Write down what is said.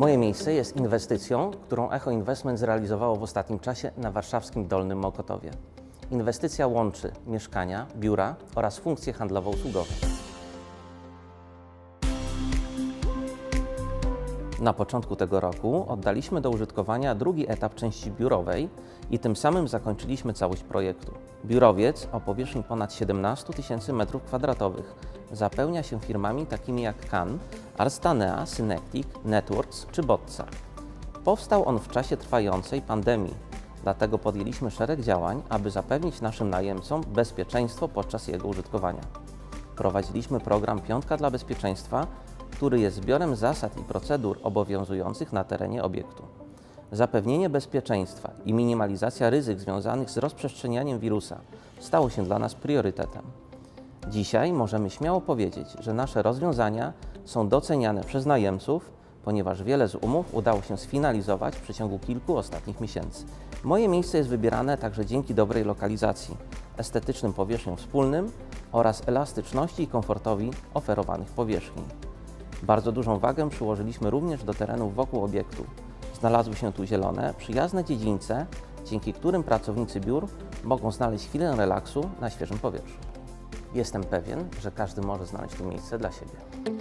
Moje miejsce jest inwestycją, którą Echo Investment zrealizowało w ostatnim czasie na warszawskim Dolnym Mokotowie. Inwestycja łączy mieszkania, biura oraz funkcje handlowo-usługowe. Na początku tego roku oddaliśmy do użytkowania drugi etap części biurowej i tym samym zakończyliśmy całość projektu. Biurowiec o powierzchni ponad 17 tysięcy m2 zapełnia się firmami takimi jak Kan, Arstanea, Synectic, Networks czy Botca. Powstał on w czasie trwającej pandemii, dlatego podjęliśmy szereg działań, aby zapewnić naszym najemcom bezpieczeństwo podczas jego użytkowania. Prowadziliśmy program Piątka dla Bezpieczeństwa, który jest zbiorem zasad i procedur obowiązujących na terenie obiektu. Zapewnienie bezpieczeństwa i minimalizacja ryzyk związanych z rozprzestrzenianiem wirusa stało się dla nas priorytetem. Dzisiaj możemy śmiało powiedzieć, że nasze rozwiązania są doceniane przez najemców, ponieważ wiele z umów udało się sfinalizować w przeciągu kilku ostatnich miesięcy. Moje miejsce jest wybierane także dzięki dobrej lokalizacji, estetycznym powierzchniom wspólnym oraz elastyczności i komfortowi oferowanych powierzchni. Bardzo dużą wagę przyłożyliśmy również do terenów wokół obiektu. Znalazły się tu zielone, przyjazne dziedzińce, dzięki którym pracownicy biur mogą znaleźć chwilę relaksu na świeżym powietrzu. Jestem pewien, że każdy może znaleźć tu miejsce dla siebie.